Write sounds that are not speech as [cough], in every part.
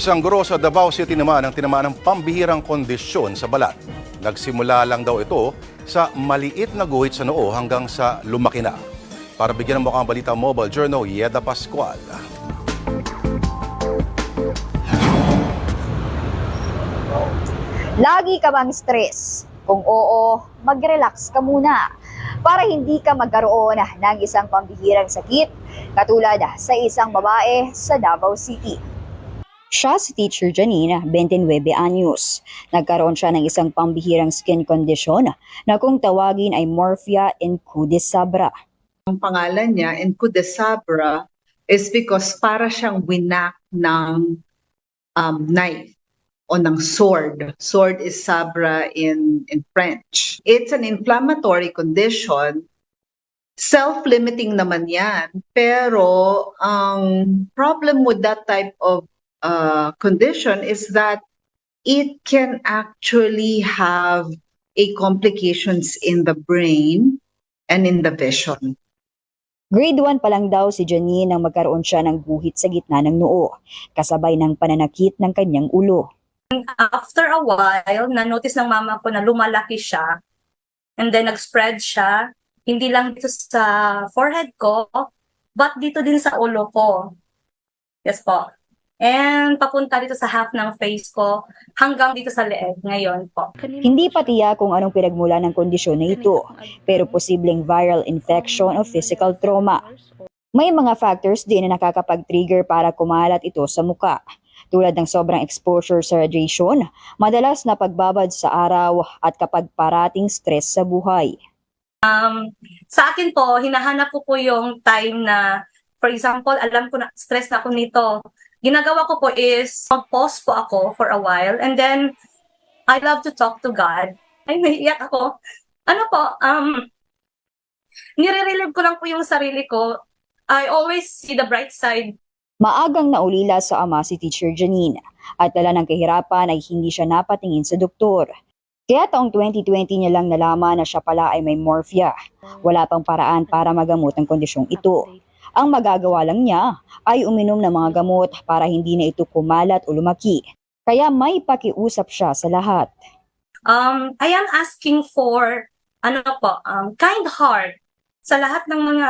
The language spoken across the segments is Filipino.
Isang guro sa Davao City naman ang tinamaan ng pambihirang kondisyon sa balat. Nagsimula lang daw ito sa maliit na guhit sa noo hanggang sa lumaki na. Para bigyan ng mukhang balita Mobile Journal, Yeda Pascual. Lagi ka bang stress? Kung oo, mag-relax ka muna para hindi ka magkaroon ng isang pambihirang sakit katulad sa isang babae sa Davao City. Siya si Teacher Janine, 29 anyos. Nagkaroon siya ng isang pambihirang skin condition na kung tawagin ay morphia incudisabra. ang pangalan niya, Incudesabra, is because para siyang winak ng um, knife o ng sword. Sword is sabra in, in French. It's an inflammatory condition. Self-limiting naman yan. Pero ang problem with that type of uh, condition is that it can actually have a complications in the brain and in the vision. Grade 1 pa lang daw si Janine nang magkaroon siya ng guhit sa gitna ng noo, kasabay ng pananakit ng kanyang ulo. after a while, na-notice ng mama ko na lumalaki siya. And then nag-spread siya. Hindi lang dito sa forehead ko, but dito din sa ulo ko. Yes po. And papunta dito sa half ng face ko hanggang dito sa leeg ngayon po. Hindi pa tiyak kung anong pinagmula ng kondisyon na ito, pero posibleng viral infection o physical trauma. May mga factors din na nakakapag-trigger para kumalat ito sa muka, tulad ng sobrang exposure sa radiation, madalas na pagbabad sa araw at kapag parating stress sa buhay. Sa akin po, hinahanap ko po yung time na, for example, alam ko na stress na ako nito. Ginagawa ko po is mag-pause po ako for a while and then I love to talk to God. Ay, naiiyak ako. Ano po, um, nire-relieve ko lang po yung sarili ko. I always see the bright side Maagang naulila sa ama si Teacher Janine at dala ng kahirapan ay hindi siya napatingin sa doktor. Kaya taong 2020 niya lang nalaman na siya pala ay may morphia. Wala pang paraan para magamot ang kondisyong ito. Ang magagawa lang niya ay uminom ng mga gamot para hindi na ito kumalat o lumaki. Kaya may pakiusap siya sa lahat. um, I am asking for, ano po, um, kind heart sa lahat ng mga,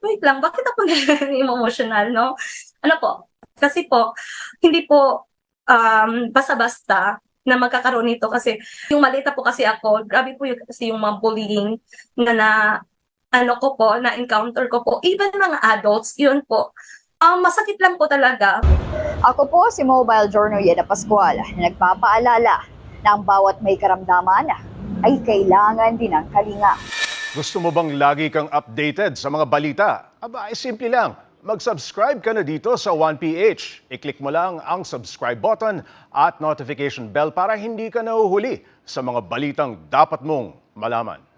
wait lang, bakit ako [laughs] emotional, no? Ano po, kasi po, hindi po um, basta-basta na magkakaroon nito kasi yung malita po kasi ako, grabe po yung, kasi yung mga bullying na na ano ko po, na encounter ko po, even mga adults, yun po. Um, masakit lang po talaga. Ako po si Mobile Journal Yeda Pascual na nagpapaalala na ang bawat may karamdaman ay kailangan din ng kalinga. Gusto mo bang lagi kang updated sa mga balita? Aba, ay simple lang. Mag-subscribe ka na dito sa 1PH. I-click mo lang ang subscribe button at notification bell para hindi ka nahuhuli sa mga balitang dapat mong malaman.